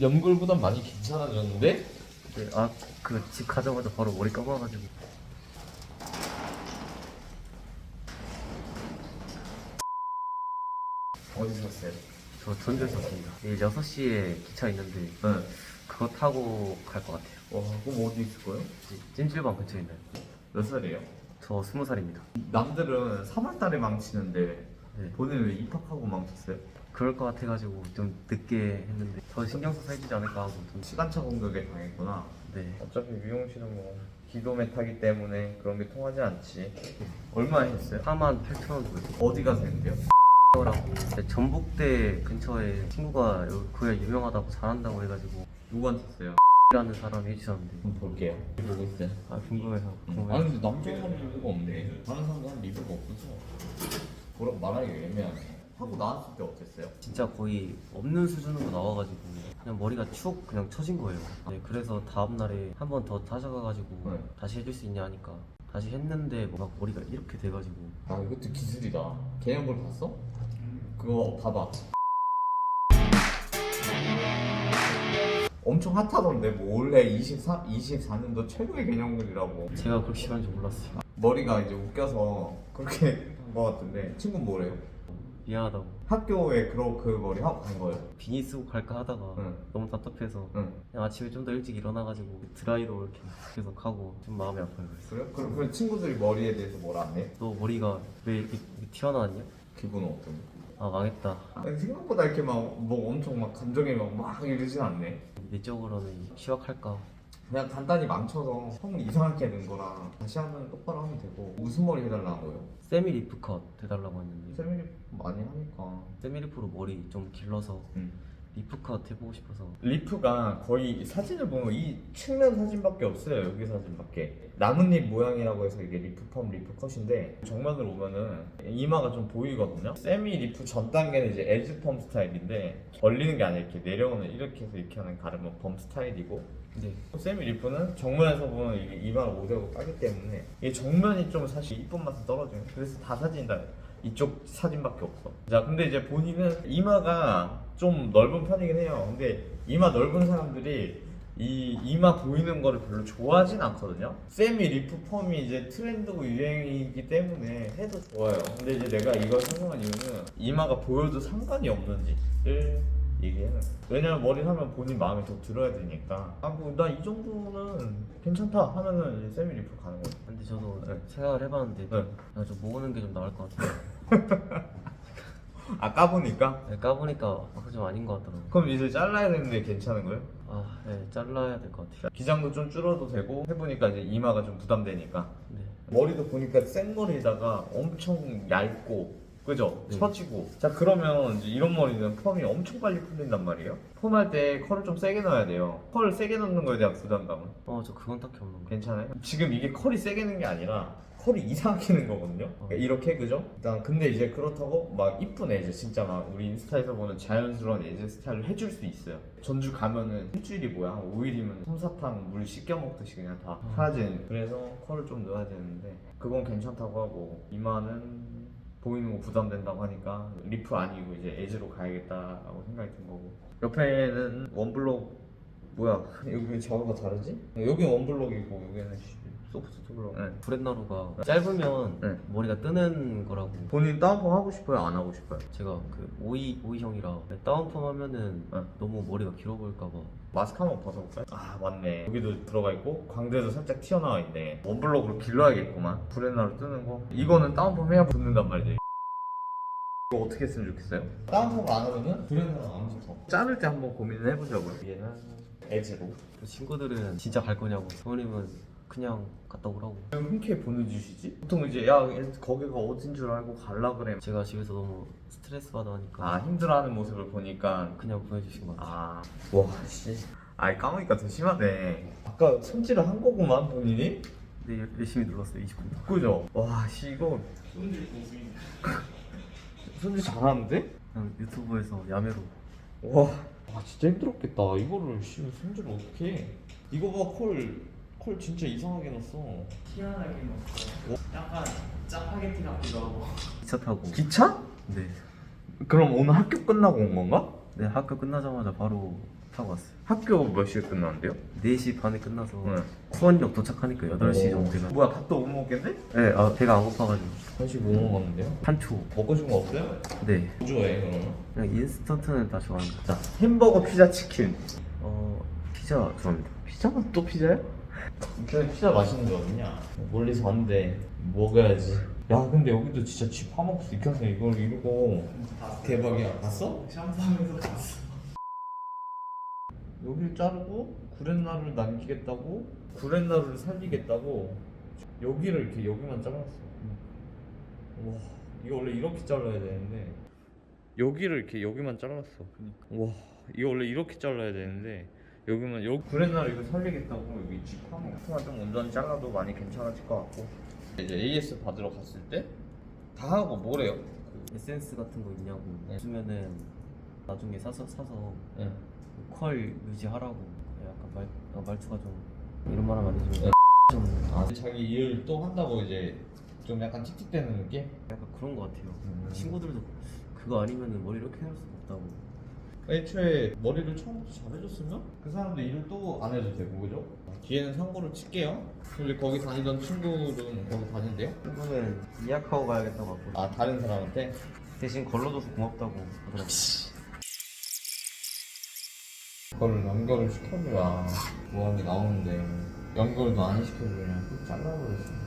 연골보단 많이 괜찮아졌는데? 네, 아, 그 집 가자마자 바로 머리 감아가지고. 어디서 샀어요? 저 전주에 샀습니다. 내일 6시에 기차 있는데, 네. 그거 타고 갈 것 같아요. 와 그럼 어디 있을 거예요? 찜질방 근처에 있나요? 몇 살이에요? 저 20살입니다. 남들은 3월달에 망치는데 네. 본인 왜 입학하고 망쳤어요? 그럴 것 같아가지고 좀 늦게 했는데, 더 신경 써서 해주지 않을까 하고 좀. 시간차 공격에 당했구나 네. 어차피 미용실은 뭐 기도매 타기 때문에 그런 게 통하지 않지 얼마 했어요? 4만 8천 원 들었어요. 어디 가서 했는데요? 라고 전북대 근처에 친구가 여기 그야 유명하다고 잘한다고 해가지고 누구한테 했어요? 라는 사람이 해주셨는데 한번 볼게요 보고 있어요 아 궁금해서 아니 궁금해서 근데 남자만 리뷰가 없네 다른 사람들은 리뷰가 없어서 뭐라고 말하기 애매하네. 하고 나왔을 때 어땠어요? 진짜 거의 없는 수준으로 나와가지고 그냥 머리가 축 그냥 처진 거예요. 네, 그래서 다음 날에 한 번 더 찾아가가지고 네. 다시 해줄 수 있냐 하니까 다시 했는데 막 머리가 이렇게 돼가지고. 아 이것도 기술이다. 개념볼 봤어? 그거 봐봐. 엄청 핫하던데 뭐 원래 24, 24년도 최고의 개념글이라고. 제가 그렇게 싫어하는 줄 몰랐어요. 머리가 이제 웃겨서 그렇게 한거 같은데 친구 는 뭐래요? 미안하다고 학교에 그러, 그 머리 하고 간 거예요? 비니 쓰고 갈까 하다가 응. 너무 답답해서 응 그냥 아침에 좀 더 일찍 일어나가지고 드라이로 이렇게 계속 하고 좀 마음이 아파요 그래서 그래요? 그럼 그 친구들이 머리에 대해서 뭐라 안 해? 너 머리가 왜 이렇게, 튀어나왔냐? 기분은 어떤데? 아 망했다 아니, 생각보다 이렇게 막 뭐 엄청 막 감정이 막, 막 이러진 않네 내적으로는 휴학할까 그냥 간단히 망쳐서 형 이상하게 된 거랑 다시 하면 똑바로 하면 되고 무슨 머리 해달라고요? 세미 리프 컷 해달라고 했는데. 세미리 많이 하니까. 세미 리프로 머리 좀 길러서 음. 리프 컷 해보고 싶어서. 리프가 거의 사진을 보면 이 측면 사진밖에 없어요 여기 사진밖에. 나뭇잎 모양이라고 해서 이게 리프 펌 리프 컷인데 정면으로 보면은 이마가 좀 보이거든요? 세미 리프 전 단계는 이제 에즈 펌 스타일인데 벌리는 게 아니라 이렇게 내려오는 이렇게 해서 이렇게 하는 가르마 펌 스타일이고 네. 세미 리프는 정면에서 보면 이게 이마를 오대고 까기 때문에 이게 정면이 좀 사실 이쁜 맛은 떨어져요. 그래서 다 사진이 다. 이쪽 사진밖에 없어. 자 근데 이제 본인은 이마가 좀 넓은 편이긴 해요. 근데 이마 넓은 사람들이 이 이마 보이는 거를 별로 좋아하진 않거든요. 세미 리프 펌이 이제 트렌드고 유행이기 때문에 해도 좋아요. 근데 이제 내가 이걸 선정한 이유는 이마가 보여도 상관이 없는지를 얘기해는 거예요. 왜냐면 머리 하면 본인 마음에 더 들어야 되니까 아 뭐 나 이 정도는 괜찮다 하면은 이제 세미 리프 가는 거예요 근데 저도 네. 생각을 해봤는데 네. 나좀 모으는 게 좀 나을 것 같아요 아 까보니까? 네, 까보니까 아, 좀 아닌 것 같더라고요 그럼 이제 잘라야 되는데 괜찮은 거예요? 아 네 잘라야 될 것 같아요 기장도 좀 줄어도 되고 해보니까 이제 이마가 좀 부담되니까 네 머리도 보니까 생머리에다가 엄청 얇고 그죠? 네. 처지고 자 그러면 이제 이런 머리는 펌이 엄청 빨리 풀린단 말이에요 펌할 때 컬을 좀 세게 넣어야 돼요 컬을 세게 넣는 거에 대한 부담감은 어 저 그건 딱히 없는 거 괜찮아요? 지금 이게 컬이 세게 넣는 게 아니라 컬이 이상하게 넣는 거거든요 그러니까 이렇게 그죠? 일단 근데 이제 그렇다고 막 이쁜 에즈 진짜 막 우리 인스타에서 보는 자연스러운 에즈 스타일을 해줄 수 있어요 전주 가면은 일주일이 뭐야 한 5일이면 솜사탕 물 씻겨 먹듯이 그냥 다 음. 사라지는 그래서 컬을 좀 넣어야 되는데 그건 괜찮다고 하고 이마는 보이는 거 부담된다고 하니까 리프 아니고 이제 에즈로 가야겠다라고 생각이 든 거고 옆에는 원블록 뭐야 여기 저거가 다르지? 여기 원블록이고 여기는 소프트 블록 네. 브렛나루가 짧으면 네. 머리가 뜨는 거라고 본인 다운펌 하고 싶어요? 안 하고 싶어요? 제가 그 오이 오이 형이라 다운펌 하면은 네. 너무 머리가 길어 보일까 봐 마스크 한번 벗어볼까요? 아 맞네 여기도 들어가 있고 광대도 살짝 튀어나와 있네 원블록으로 길러야겠구만 브랜나로 뜨는 거 이거는 다운펌 해야 붙는단 말이지 이거 어떻게 했으면 좋겠어요? 다운펌 안 하면은 브랜나로 안 붙어 자를 때 한번 고민을 해보자고요 얘는 에즈로 그 친구들은 진짜 갈 거냐고 부모님은 그냥 갔다 오라고 왜 흔쾌히 보내주시지? 보통 이제 야 거기가 어딘 줄 알고 갈라 그래 제가 집에서 너무 스트레스 받아 하니까 아 힘들어하는 모습을 보니까 그냥 보내주신 것 같아요 아, 와, 씨. 아이, 까먹으니까 더 심하네. 아까 손질을 한 거구만, 본인이? 근데 열심히 눌렀어요 20분 그죠? 와, 씨, 이거. 손질 잘하는데? 그냥 유튜브에서 야매로 와, 와, 진짜 힘들었겠다. 이거를, 씨, 손질을 어떻게 해? 이거 봐, 콜. 콜 진짜 이상하게 넣었어. 희한하게 먹어. 약간 짜파게티 같기도 하고. 기차 타고 기차? 네. 그럼 오늘 학교 끝나고 온 건가? 네 학교 끝나자마자 바로 타고 왔어요. 학교 몇 시에 끝나는데요? 4시 반에 끝나서 네. 수원역 도착하니까 8시 정도 돼가. 뭐야 밥도 못 먹겠네? 네, 아 배가 안 고파가지고 한시 뭐 먹었는데요? 한초. 먹고 싶은 거 없어요? 네. 뭐 좋아해 그러면? 그냥 인스턴트는 다 좋아합니다. 자 햄버거 피자 치킨 어 피자 좋아합니다. 피자가 또 피자야? 인터넷 피자 맛있는 데 어딨냐? 멀리서 왔는데 먹어야지 야 근데 여기도 진짜 집 파먹을 수 있겠네 이걸 이러고 대박이야 봤어? 샴푸하면서 봤어. 여기를 자르고 구렛나루를 남기겠다고 구렛나루를 살리겠다고 여기를 이렇게 여기만 잘랐어 와 이거 원래 이렇게 잘라야 되는데 여기를 이렇게 여기만 잘랐어 와 이거 원래 이렇게 잘라야 되는데 여기만 여기 구렛나루 이거 살리겠다고 여기 직하면 좀 온전히 잘라도 많이 괜찮아질 것 같고 이제 AS 받으러 갔을 때 다 하고 뭐래요? 그 에센스 같은 거 있냐고 네. 주면은 나중에 사서 사서 네. 컬 유지하라고 약간 말 어, 말투가 좀 이런 말 하면 안 되지만 네. 좀아 자기 일 또 한다고 이제 좀 약간 틱틱대는 느낌? 약간 그런 거 같아요. 음. 친구들도 그거 아니면은 머리 이렇게 해놓을 수가 없다고. 애초에 머리를 처음부터 잘해줬으면 그 사람도 일을 또 안 해도 되고 그죠? 뒤에는 상고를 칠게요 근데 거기 다니던 친구는 거기 다닌대요? 친구는 예약하고 가야겠다고 하고 아 다른 사람한테? 대신 걸러줘서 고맙다고 하더라고. 그걸 연결을 시켜줘야 뭐하게 나오는데 연결도 안 시켜주고 그냥 또 잘라버렸어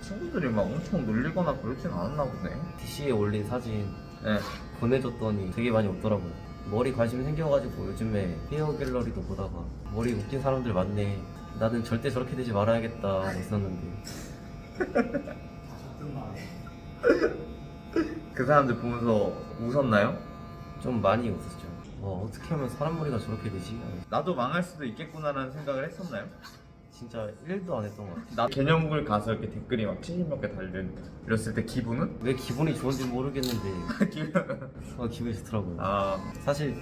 친구들이 막 엄청 놀리거나 그러진 않았나 보네 DC에 올린 사진 네. 보내줬더니 되게 많이 웃더라고요. 머리 관심이 생겨가지고 요즘에 헤어 갤러리도 보다가 머리 웃긴 사람들 많네. 나는 절대 저렇게 되지 말아야겠다 말에. 그 사람들 보면서 웃었나요? 좀 많이 웃었죠. 와 어떻게 하면 사람 머리가 저렇게 되지? 나도 망할 수도 있겠구나라는 생각을 했었나요? 진짜 1도 안 했던 것 같아. 나 개념을 가서 이렇게 댓글이 막 70몇 개 달린 이랬을 때 기분은? 왜 기분이 좋은지 모르겠는데 기분 어, 기분이 좋더라고요. 아 사실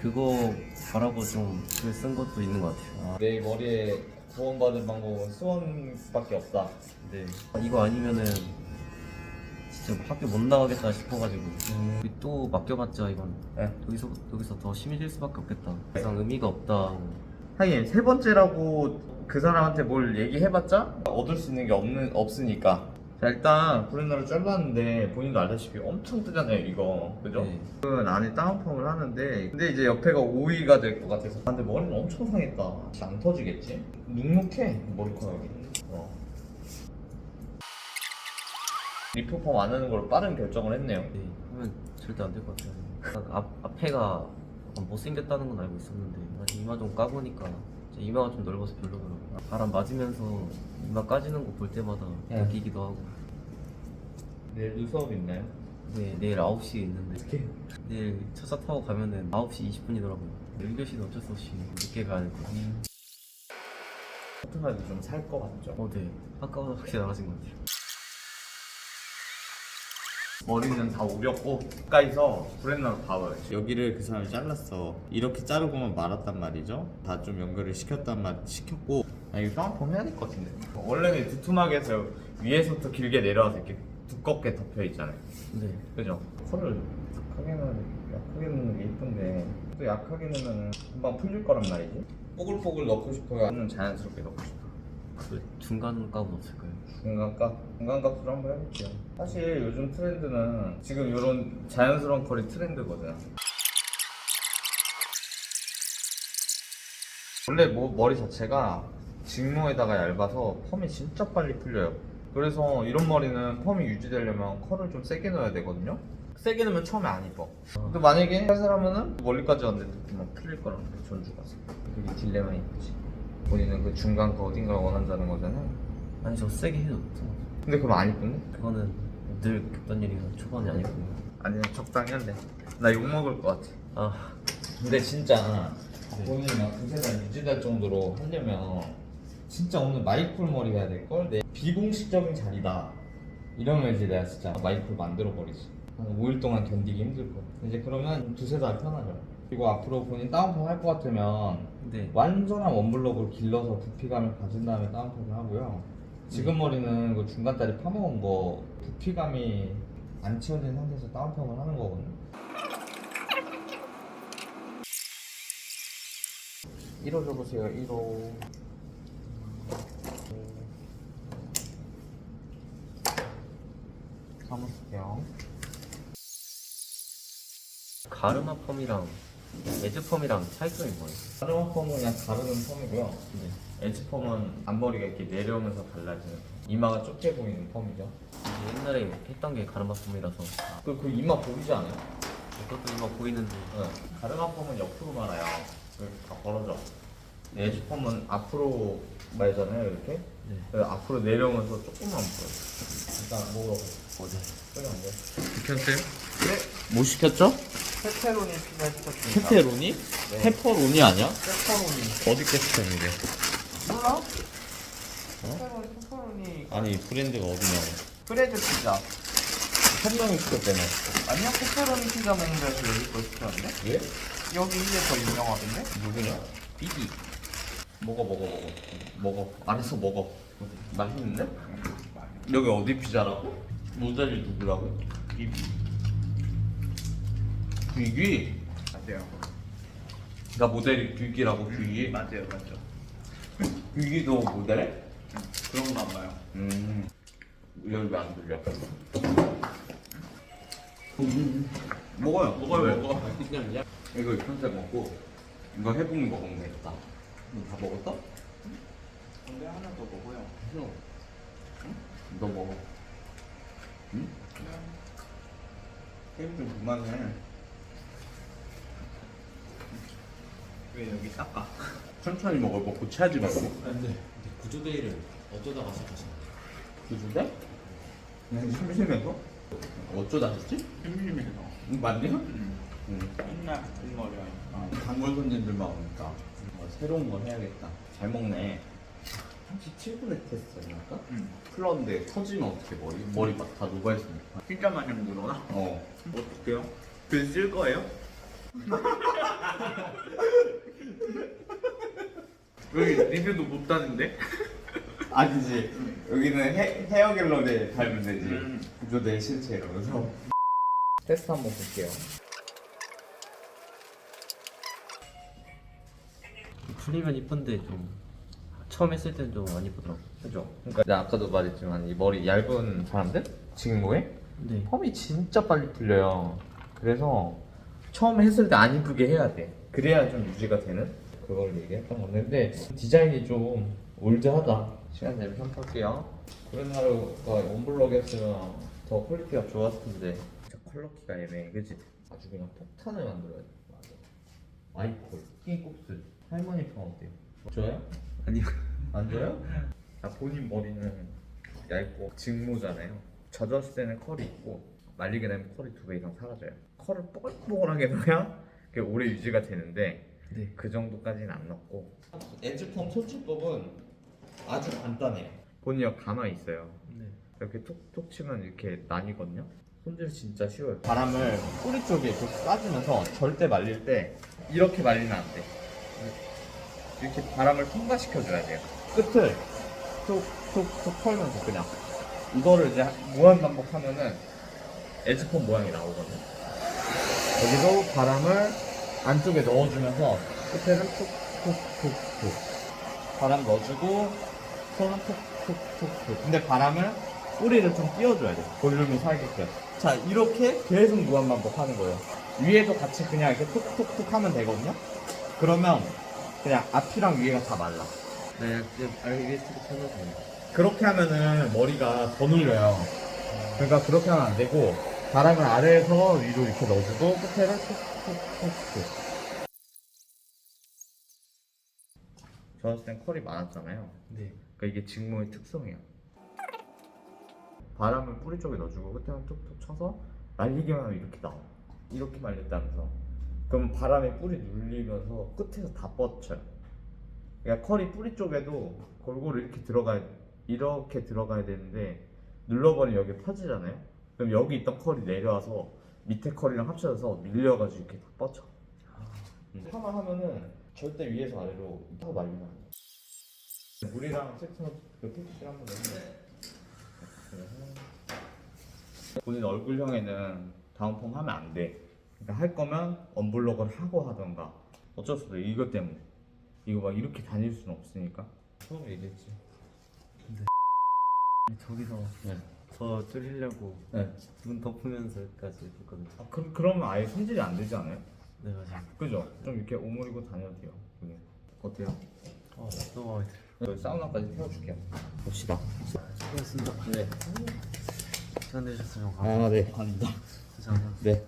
그거 바라고 좀 글 쓴 것도 있는 것 같아요. 내 머리에 구원받을 방법은 수원밖에 없다. 네. 이거 아니면은 진짜 학교 못 나가겠다 싶어가지고 우리 또 맡겨봤자 이건 네. 여기서 여기서 더 심해질 수밖에 없겠다. 더 이상 의미가 없다. 하긴 세 번째라고 그 사람한테 뭘 얘기해봤자 얻을 수 있는 게 없는 없으니까. 자 일단 구렛나루 잘랐는데 본인도 알다시피 엄청 뜨잖아요 이거 그죠? 네. 은 안에 다운펌을 하는데 근데 이제 옆에가 오이가 될 것 같아서 아, 근데 머리는 엄청 상했다 진짜 안 터지겠지? 눅눅해 머리카락이 어. 리프펌 안 하는 걸 빠른 결정을 했네요 네. 하면 절대 안 될 것 같아요. 앞 앞에가 약간 못생겼다는 건 알고 있었는데 아직 이마 좀 까보니까 이마가 좀 넓어서 별로더라고요. 바람 맞으면서 이마 까지는 거 볼 때마다 네. 느끼기도 하고. 내일도 수업 있나요? 네, 내일 9시에 있는데 어떻게? 내일 첫차 타고 가면은 9시 20분이더라고요 1교시는 어쩔 수 없이 늦게 가야 될 것 같아요 어떡하지 좀살 것 같죠? 어, 네 아까보다 확실히 나아진 것 같아요 머리는 다 우렸고 가까이서 구렛나루 봐봐요. 여기를 그 사람이 잘랐어. 이렇게 자르고만 말았단 말이죠. 다 좀 연결을 시켰단 말 시켰고. 아 이거 다운펌 해야 될 것 같은데. 원래는 두툼하게 해서 위에서부터 길게 내려와서 이렇게 두껍게 덮여 있잖아요. 네. 그죠? 컬을 약하게 넣는 약하게 넣는 게 이쁜데 또 약하게 넣으면 금방 풀릴 거란 말이지. 뽀글뽀글 넣고 싶어요? 아니면 자연스럽게 넣고 싶어 그 중간 값은 없을까요? 중간값? 중간값으로 한번 해볼게요. 사실 요즘 트렌드는 지금 이런 자연스러운 컬이 트렌드거든. 원래 뭐 머리 자체가 직모에다가 얇아서 펌이 진짜 빨리 풀려요. 그래서 이런 머리는 펌이 유지되려면 컬을 좀 세게 넣어야 되거든요. 세게 넣으면 처음에 안 이뻐. 근데 만약에 할 사람은 멀리까지 왔는데 막 풀릴 거란 말이야 전주가. 그게 딜레마 있지 본인은 그 중간 그 어딘가를 원한다는 거잖아요. 아니 저 세게 해도 근데 그럼 안 이쁜데? 그거는 늘 겪던 일이라 초반에 아니고 아니 적당히 할래. 나 욕 먹을 것 같아. 아 근데 진짜 네. 본인이 막 두세 달 유지될 정도로 하려면 진짜 오늘 마이쿨 머리 해야 될걸? 내 비공식적인 자리다. 이러면 이제 내가 진짜 마이쿨 만들어 버리지. 한 5일 동안 견디기 힘들 거야 이제 그러면 두세 달 편하죠 그리고 앞으로 본인 다운펌 할 것 같으면 근데 완전한 원블럭으로 길러서 부피감을 가진 다음에 다운펌을 하고요. 지금 머리는 그 중간 다리 파먹은 거 부피감이 안 채워진 상태에서 다운펌을 하는 거거든요. 1호 줘보세요. 1호 사무실게요. 가르마 펌이랑 에즈 펌이랑 차이점이 뭐예요? 가르마 펌은 그냥 가르는 펌이고요 에지 펌은 앞머리가 이렇게 내려오면서 달라지는 펌. 이마가 좁게 보이는 펌이죠 옛날에 했던 게 가르마 펌이라서 그, 그 이마 보이지 않아요? 이것도 이마 보이는데 네. 가르마 펌은 옆으로 말아요 이렇게 다 벌어져 에지 펌은 앞으로 말잖아요 이렇게 네. 그래서 앞으로 내려오면서 조금만 보여 일단 먹어보세요 돼. 시켰어요? 네? 뭐 시켰죠? 페페로니 피자 시켰습니다. 페페로니? 페퍼로니 아니야? 페퍼로니. 어디 게 시켰는데? 몰라? 페페로니 페퍼로니 아니 브랜드가 어디냐고 프레드 피자. 선명히 시켰다며 아니야 페페로니 피자 먹는 데서 여기 거 시켰는데? 왜? 여기 이게 더 유명하던데? 누구냐? 삐기 먹어 먹어 먹어 먹어 알아서 먹어 맛있는데? 여기 어디 피자라고? 모델이 누구라고? 비비. 귀기? 맞아요. 나 모델이 귀기라고 귀기? 맞아요 맞죠. 귀기도 모델? 그런가 봐요. 음 여기 왜안 들려? 먹어요 먹어요, 먹어. 이거 컨셉 먹고 이거 먹으면 되겠다 이거 다 먹었어? 근데 하나 더 먹어요. 응? 너 먹어 응? 게임 좀 그만해 왜 여기 닦아? 천천히 먹어 먹고 체하지 말고 근데 구조대회를 어쩌다가 시작하신 거예요? 그주대? 그냥 심심해서? 어쩌다 했지? 심심해서. 응, 맞냐? 음. 응 맨날 뒷머리야. 아, 단골 손님들만 오니까 어, 새로운 걸 해야겠다 잘 먹네 혹시 7분의 테스트였나까? 음. 풀렀는데 터지면 어떻게 머리? 머리 막 다 녹아있으니까 진짜 많이 늘어나? 어 어떡해요? 글 쓸 거예요? 여기 리뷰도 못 따는데? 아니지 여기는 헤, 헤어 갤러리 달면 되지 음. 구조 내 실체 이러면서 테스트 한번 볼게요 풀리면 이쁜데 좀 처음 했을 때는 좀안 이쁘더라고. 그죠? 그러니까 내가 아까도 말했지만 이 머리 얇은 사람들? 지금고에? 네. 펌이 진짜 빨리 풀려요. 그래서 처음 했을 때 안 이쁘게 해야 돼. 그래야 좀 유지가 되는 그걸 얘기했던 건데. 근데 디자인이 좀 올드하다. 시간 내면 볼게요. 그런 하루가 원블럭 했으면 더 퀄리티가 좋았을 텐데. 진짜 퀄러티가 애매해. 그치? 아주 그냥 폭탄을 만들어야 돼. 맞아. 와이콜 킹콕스 할머니 펌 어때요? 좋아요? 아니요 안 줘요? 아, 본인 머리는 얇고 직모잖아요. 젖었을 때는 컬이 있고 말리게 되면 컬이 두 배 이상 사라져요. 컬을 뽀글뽀글하게 넣어야 그게 오래 유지가 되는데 네. 그 정도까지는 안 넣고 에즈펌 설치법은 아주 간단해요. 본인이 가만히 있어요. 네. 이렇게 톡톡 치면 이렇게 나뉘거든요. 손질 진짜 쉬워요. 바람을 뿌리 쪽에 이렇게 쏴주면서 절대 말릴 때 이렇게 말리면 안 돼. 이렇게 바람을 통과시켜줘야 돼요. 끝을 톡톡톡 털면서 그냥 이거를 이제 무한 반복하면은 에즈폰 모양이 나오거든요. 여기도 바람을 안쪽에 넣어주면서 끝에는 톡톡톡톡 바람 넣어주고 손은 톡톡톡톡 근데 바람을 뿌리를 좀 띄워줘야 돼 볼륨이 살게끔. 자 이렇게 계속 무한 반복하는 거예요. 위에도 같이 그냥 이렇게 톡톡톡 하면 되거든요. 그러면 그냥 앞이랑 위에가 다 말라 네 그냥 알겠습니다 편하세요 그렇게 하면은 머리가 더 눌려요. 그러니까 그렇게 하면 안 되고 바람을 아래에서 위로 이렇게 넣어주고 끝에를 톡톡톡톡. 땐 컬이 많았잖아요. 네 그러니까 이게 직모의 특성이에요. 바람을 뿌리 쪽에 넣어주고 끝에는 톡톡 쳐서 말리기만 하면 이렇게 나와. 이렇게 말렸다면서. 그럼 바람에 뿌리 눌리면서 끝에서 다 뻗쳐요. 그러니까 컬이 뿌리 쪽에도 골고루 이렇게 들어가야 이렇게 들어가야 되는데 눌러버리면 여기 퍼지잖아요. 그럼 여기 있던 컬이 내려와서 밑에 컬이랑 합쳐져서 밀려가지고 이렇게 다 뻗쳐. 음. 파마 하면은 절대 위에서 아래로 타고 말리면 안 돼. 물이랑 세트너 그 픽실 한번 넣으면 본인 얼굴형에는 다운펌 하면 안 돼. 그러니까 할 거면 언블럭을 하고 하던가 어쩔 수 없어 이것 때문에 이거 막 이렇게 다닐 수는 없으니까 처음에 얘기했지 저기서 네. 저 줄이려고 네. 눈 덮으면서 여기까지 했거든요. 아, 그, 그러면 아예 손질이 안 되지 않아요? 네 맞아요. 그죠? 좀 이렇게 오므리고 다녀도 돼요 그게 어때요? 어 너무 마음에 들어요. 사우나까지 태워줄게요 봅시다 수고하셨습니다. 네. 시간 내주셔서 좀 감사합니다. 아네 아닙니다 감사합니다. 네